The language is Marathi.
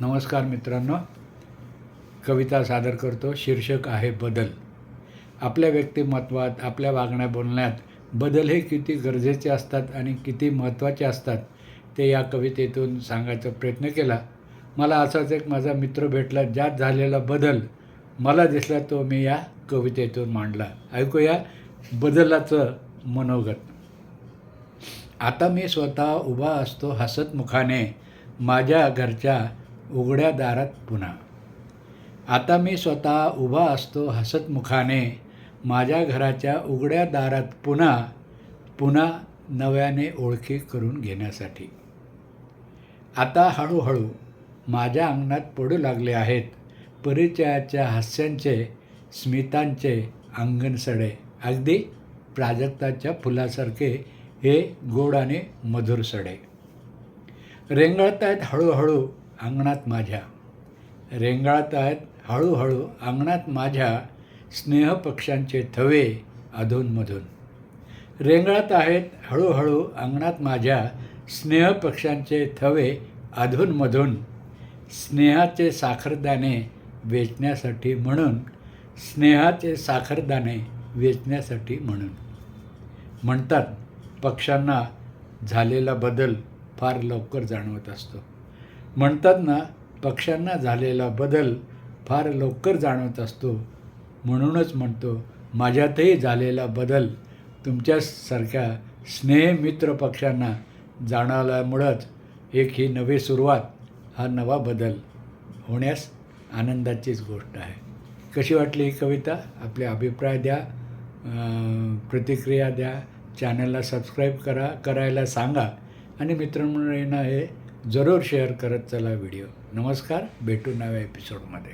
नमस्कार मित्रांनो. कविता सादर करतो. शीर्षक आहे बदल. आपल्या व्यक्तिमत्वात आपल्या वागण्या बोलण्यात बदल हे किती गरजेचे असतात आणि किती महत्त्वाचे असतात ते या कवितेतून सांगायचा प्रयत्न केला. मला असाच एक माझा मित्र भेटला ज्यात झालेला बदल मला दिसला तो मी या कवितेतून मांडला. ऐकूया बदलाचं मनोगत. आता मी स्वतः उभा असतो हसत मुखाने. माझ्या घरच्या उघड्या दारात पुन्हा. आता मी स्वतः उभा असतो हसतमुखाने माझ्या घराच्या उघड्या दारात पुन्हा पुन्हा नव्याने ओळखी करून घेण्यासाठी. आता हळूहळू माझ्या अंगणात पडू लागले आहेत परिचयाच्या हास्यांचे स्मितांचे अंगणसडे अगदी प्राजक्ताच्या फुलासारखे हे गोड आणि मधुर सडे. रेंगळत आहेत हळूहळू अंगणात माझ्या. रेंगाळत आहेत हळूहळू अंगणात माझ्या स्नेहपक्षांचे थवे अधूनमधून. रेंगाळत आहेत हळूहळू अंगणात माझ्या स्नेहपक्षांचे थवे अधूनमधून. स्नेहाचे साखरदाणे वेचण्यासाठी म्हणून स्नेहाचे साखरदाणे वेचण्यासाठी म्हणून. म्हणतात पक्ष्यांना झालेला बदल फार लवकर जाणवत असतो. म्हणतात ना पक्ष्यांना झालेला बदल फार लवकर जाणवत असतो. म्हणूनच म्हणतो माझ्यातही झालेला बदल तुमच्यासारख्या स्नेहमित्र पक्षांना जाणवल्यामुळंच एक ही नवी सुरुवात हा नवा बदल होण्यास आनंदाचीच गोष्ट आहे. कशी वाटली ही कविता? आपले अभिप्राय द्या प्रतिक्रिया द्या चॅनलला सबस्क्राईब करा करायला सांगा. आणि मित्रमंडळींना हे जरूर शेअर करत चला व्हिडिओ नमस्कार भेटू नव्या एपिसोडमध्ये